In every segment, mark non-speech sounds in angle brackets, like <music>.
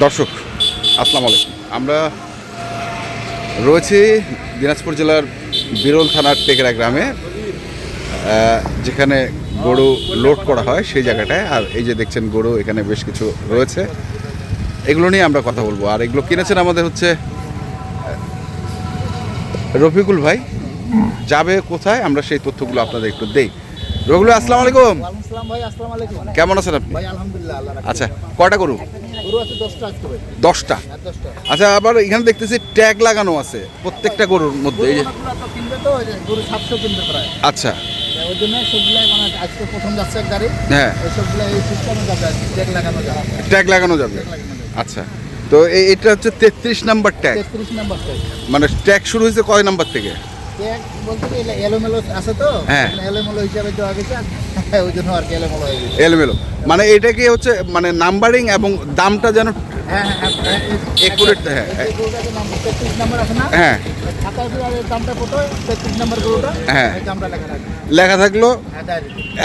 দর্শক, আসসালামু আলাইকুম। আমরা রয়েছি দিনাজপুর জেলার বিরল থানার টেকরা গ্রামে যেখানে গরু লোড করা হয় সেই জায়গাটায়। আর এই যে দেখছেন গরু, এখানে বেশ কিছু রয়েছে। এগুলো নিয়ে আমরা কথা বলব। আর এগুলো কিনেছেন আমাদের হচ্ছে রফিকুল ভাই। যাবে কোথায়? আমরা সেই তথ্যগুলো আপনাদের একটু দেই। ভাই, আসসালামু আলাইকুম। ভাই আসসালামু আলাইকুম। কেমন আছেন আপনি? ভাই আলহামদুলিল্লাহ আল্লাহ আচ্ছা কয়টা গরু? গরু আছে দশটা আজকে ভাই। দশটা? আর দশটা। আচ্ছা আবার এখানে দেখতেছি ট্যাগ লাগানো আছে প্রত্যেকটা গরুর মধ্যে এই যে কিনবে তো ওই যে গরু সাতশো কিনবে প্রায়। আচ্ছা। ওই জন্য সবগুলো মানে আজকে প্রথম যাচ্ছে এক গাড়ি। হ্যাঁ। এই সবগুলো এই সিস্টেমে যাবে চেক লাগানো যাবে। ট্যাগ লাগানো যাবে। আচ্ছা তো এই- এটা হচ্ছে তেত্রিশ নাম্বার ট্যাগ। তেত্রিশ নাম্বার চেক মানে ট্যাগ শুরু হয়েছে কয় নাম্বার থেকে? বলতে কি এলো- এলোমেলো আছে তো হ্যাঁ। এলোমেলো হিসাবে দেওয়া গেছে আর ওই জন্য আর কি এলোমেলো হয়ে গেছে। এলোমেলো। মানে এটা কি হচ্ছে মানে নাম্বারিং এবং দামটা যেন হ্যাঁ হ্যাঁ হ্যাঁ, হ্যাঁ হ্যাঁ, তেত্রিশ নাম্বার আছে না? হ্যাঁ। দামটা কত? তেত্রিশ নাম্বার গরুটা। হ্যাঁ। দামটা লেখা থাকল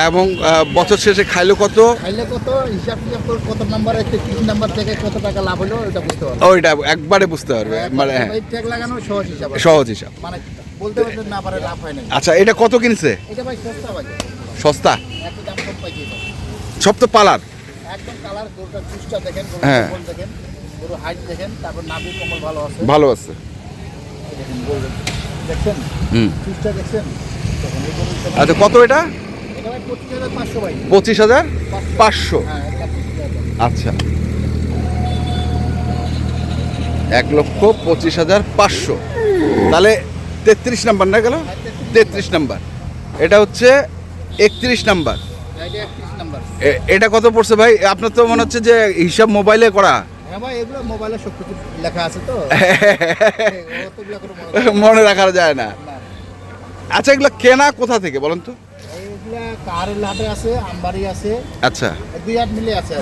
এবং বছর শেষে খাইলো কত? খাইলে কত? হিসাব টিসাব করে কত নাম্বারে তেত্রিশ নাম্বার থেকে কত টাকা লাভ হলো? বুঝতে পারব। ওইটা একবারে বুঝতে পারবে। মানে ট্যাগ লাগানো সহজ হিসাব সহজ হিসাব। মানে বলতে বলতে না পারে লাভ হয় না আচ্ছা এটা কত কিনছে? এটা ভাই সস্তা ভাই। সস্তা? একটু দাম কম পাইছি সব তো পালার। একদম কালার গরুটার চুষটা দেখেন হ্যাঁ। দেখেন গরু হাইট দেখেন তারপর নাভি কম্বল ভালো আছে। ভালো আছে। দেখেন গরু। দেখছেন? হুম। চুষটা দেখছেন? আচ্ছা কত এটা? পঁচিশ হাজার পাঁচশো হ্যাঁ আচ্ছা। এক লক্ষ পঁচিশ হাজার পাঁচশো। তাহলে তেত্রিশ নাম্বার না গেল? তেত্রিশ নাম্বার। এটা হচ্ছে একত্রিশ নাম্বার। এটা নাম্বার এটা কত পড়ছে ভাই? আপনার তো মনে হচ্ছে যে হিসাব মোবাইলে করা। হ্যাঁ ভাই এগুলো মোবাইলে লেখা আছে তো। <laughs> মনে রাখা যায় না। আচ্ছা এগুলো কেনা কোথা থেকে বলেন তো? আছে আছে। আচ্ছা। দুই হাট মিলে আছে।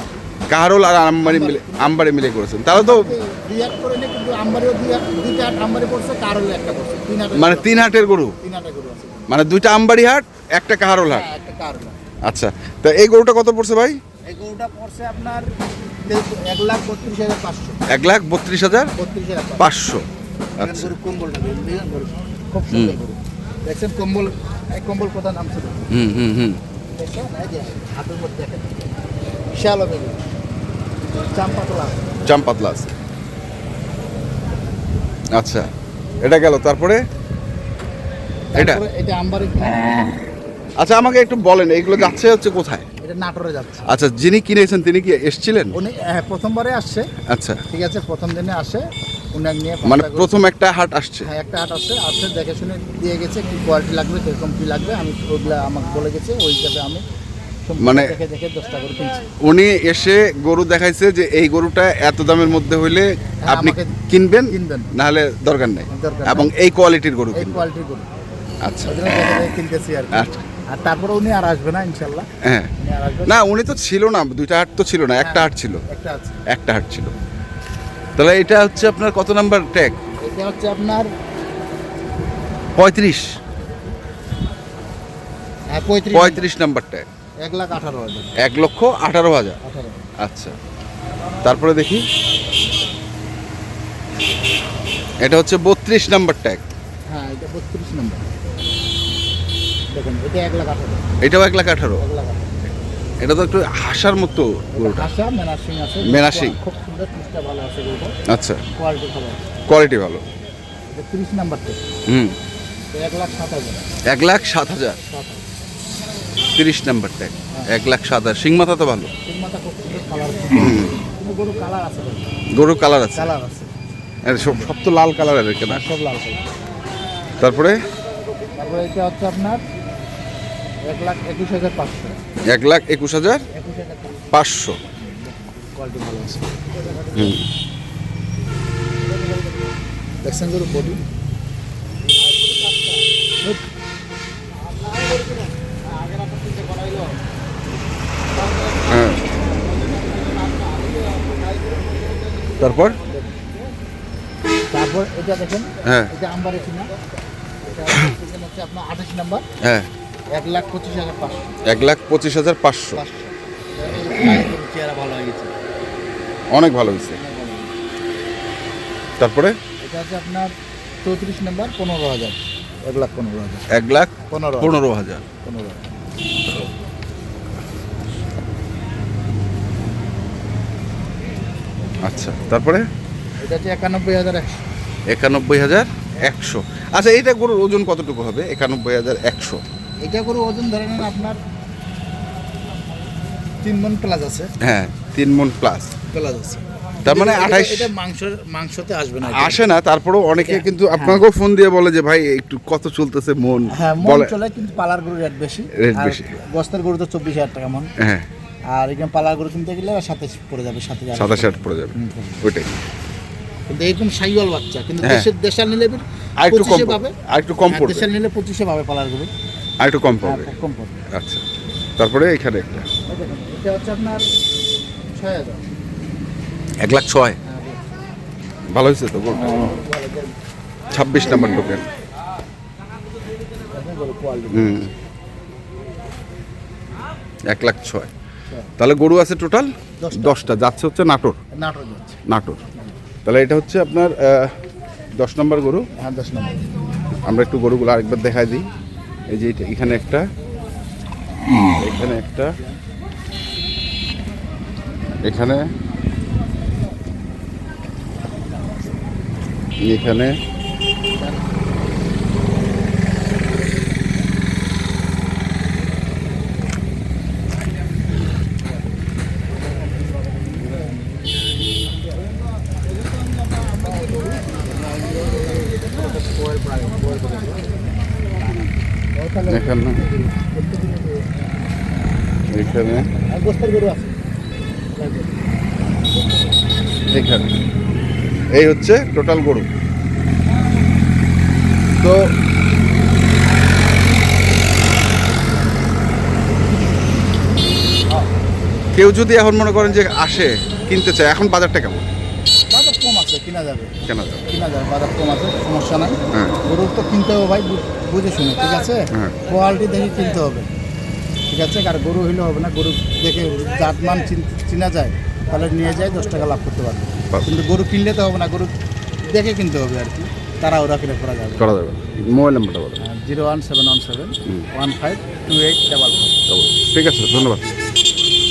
কাহারোল আর আমবাড়ি মিলে আমবাড়ি মিলে করেছেন। তাহলে তো হাট হাট মানে তিন হাটের গরু? তিন হাটে গরু আছে। মানে দুইটা আমবাড়ি হাট একটা কাহারোল হাট? হ্যাঁ একটা কারোল আচ্ছা তো এই গরুটা কত পড়ছে ভাই? এই গরুটা পড়ছে আপনার এক লাখ বত্রিশ হাজার পাঁচশো। এক লাখ বত্রিশ হাজার বত্রিশ হাজার পাঁচশো। পাঁচশো। আচ্ছা। কম্বলটা দেখেন, দেখেন গরু। খুব সুন্দর গরু। দেখছেন কম্বল এই কম্বল কোথা নাম ছিল হুম হুম। হুম বিশাল হবে জাম পাতলা আছে। আচ্ছা এটা গেল তারপরে? এটা? এটা আচ্ছা আমাকে একটু বলেন এইগুলো যাচ্ছে হচ্ছে কোথায়? এটা নাটোরে যাচ্ছে। আচ্ছা যিনি কিনেছেন তিনি কি এসছিলেন? উনি হ্যাঁ, প্রথমবারে আসছে। আচ্ছা। ঠিক আছে প্রথম দিনে আসে। উনাকে নিয়ে মানে প্রথম একটা হাট আসছে? হ্যাঁ একটা হাট আসছে। আসছে দেখে শুনে দিয়ে গেছে কি কোয়ালিটি লাগবে কীরকম কি লাগবে। আমি ওগুলা আমাকে বলে গেছে ওই হিসাবে আমি মানে- উনি এসে গরু দেখাইছে যে এই গরুটা এত দামের মধ্যে হইলে আপনি কিনবেন কিনবেন। না হলে দরকার নেই। এবং এই কোয়ালিটির গরু কোয়ালিটির গরু। আচ্ছা। কিনতেছি আর আচ্ছা। আর তারপরে উনি আর আসবে না ইনশাল্লাহ হ্যাঁ। না। উনি তো ছিল না দুইটা হাট তো ছিল না একটা হাট ছিল। একটা একটা হাট ছিল। তাহলে এটা হচ্ছে আপনার কত নাম্বার ট্যাগ এটা হচ্ছে আপনার পঁয়ত্রিশ। হ্যাঁ, পঁয়ত্রিশ। পঁয়ত্রিশ নাম্বার ট্যাগ এক লাখ আঠারো হাজার। এক লক্ষ আঠারো হাজার। আচ্ছা। তারপরে দেখি। এটা হচ্ছে বত্রিশ নাম্বার ট্যাগ। হ্যাঁ এটা বত্রিশ নম্বর। দেখুন এটা এক লাখ আঠারো। এটাও এক লাখ আঠারো। এটা তো একটু হাসার মতো গরুটা। মেনাসিং খুব সুন্দর ভালো আছে আচ্ছা। কোয়ালিটি ভালো কোয়ালিটি ভালো। তিরিশ নাম্বার হুম। এক লাখ সাত হাজার। এক লাখ সাত হাজার। তিরিশ নাম্বার ট্যাগ এক লাখ হাজার। শিং মাথা তো ভালো। মাথা কালার কিন্তু গরু কালার আছে সব সব তো লাল কালারের কেনা সব লাল কালার তারপরে? তারপরে এটা হচ্ছে আপনার এক লাখ একুশ হাজার পাঁচশো। এক লাখ একুশ হাজার পাঁচশো। হুম। দেখছেন গরু বডি হ্যাঁ তারপর? তারপর এটা দেখেন হ্যাঁ। এটা আমবারে কিনা। এটা হচ্ছে আপনার আঠাশ নাম্বার। হ্যাঁ। এক লাখ পঁচিশ হাজার পাঁচশো। এক লাখ পঁচিশ হাজার পাঁচশো। পাঁচশো। চেহারা ভালো হয়ে গেছে অনেক ভালো হয়েছে। তারপরে? এটা হচ্ছে আপনার চৌত্রিশ নাম্বার পনেরো হাজার। এক লাখ পনেরো হাজার। এক লাখ পনেরো পনেরো হাজার। পনেরো হাজার। আচ্ছা তারপরে? এটা হচ্ছে একানব্বই হাজার একশো। একানব্বই হাজার একশো। আচ্ছা এইটা গরুর ওজন কতটুকু হবে? একানব্বই হাজার একশো। এটা করে ওজন ধরে নেন আপনার তিন মন প্লাস আছে। হ্যাঁ তিন মন প্লাস প্লাস আছে। তার মানে আঠাইশ- এটা মাংস মাংসতে আসবে না আসে না তারপরেও অনেকে কিন্তু আপনাকেও ফোন দিয়ে বলে যে ভাই একটু কত চলতেছে মন? হ্যাঁ মন চলে কিন্তু পালার গরু রেট বেশি। আর বেশি। বস্তার গরু তো চব্বিশ হাজার টাকা মন। হ্যাঁ। আর এখানে পালার গরু কিনতে গেলে সাতাশ পড়ে যাবে হাজার সাতাশ আট পড়ে যাবে। ওইটাই। কিন্তু এরকম সাইওয়াল বাচ্চা কিন্তু হ্যাঁ। দেশের দেশাল নিলে আর একটু কম পাবে। আর একটু কম হ্যাঁ, পড়বে। দেশাল নিলে পঁচিশে পাবে পালার গরু আর একটু কম হ্যাঁ, পড়বে কম পড়বে। আচ্ছা। তারপরে এখানে একটা। এটা হচ্ছে আপনার ছয় হাজার। এক লাখ ছয়। হ্যাঁ, ভালো হয়েছে তো গরুটা ছাব্বিশ নাম্বার টোকেন হুম। এক লাখ ছয়। তাহলে গরু আছে টোটাল দশটা। যাচ্ছে হচ্ছে নাটোর। নাটোর তাহলে এটা হচ্ছে আপনার দশ নম্বর গরু। হ্যাঁ দশ নম্বর। আমরা একটু গরুগুলো আরেকবার দেখাই দিই। এই যে এটা- এখানে একটা এখানে একটা এখানে এখানে এখানে। এখানে। এই হচ্ছে টোটাল গরু। তো কেউ যদি এখন মনে করেন যে আসে, কিনতে চায়, এখন বাজারটা কেমন? কিনা যাবে। কেনা যাবে। কিনা যাবে বাজার কম আছে সমস্যা নাই। হ্যাঁ। গরুর তো কিনতে হবে ভাই বু- বুঝে শুনে ঠিক আছে? হ্যাঁ। কোয়ালিটি দেখে কিনতে হবে ঠিক আছে? আর গরু হইলে হবে না গরু দেখে জাতমান চিন- চিনা যায় তাহলে নিয়ে যায় দশ টাকা লাভ করতে পারবে। পারবে। কিন্তু গরু কিনলে তো হবে না গরু দেখে কিনতে হবে আর কি। তারা ওরা কিনে করা যাবে। করা যাবে। মোবাইল নাম্বারটা বলো। Zero one seven one seven one five two eight double four. ঠিক আছে ধন্যবাদ।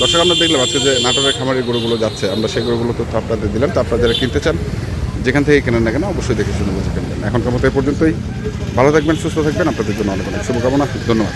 দর্শক, আমরা দেখলাম আজকে যে নাটোরের খামারের গরুগুলো যাচ্ছে। আমরা সেই গরুগুলো তো আপনাদের দিলাম। তো আপনারা যারা কিনতে চান, যেখান থেকে কেনেন না কেন, অবশ্যই দেখে শুনে বুঝে কিনবেন। এখনকার মতো এই পর্যন্তই। ভালো থাকবেন, সুস্থ থাকবেন। আপনাদের জন্য অনেক অনেক শুভকামনা। ধন্যবাদ।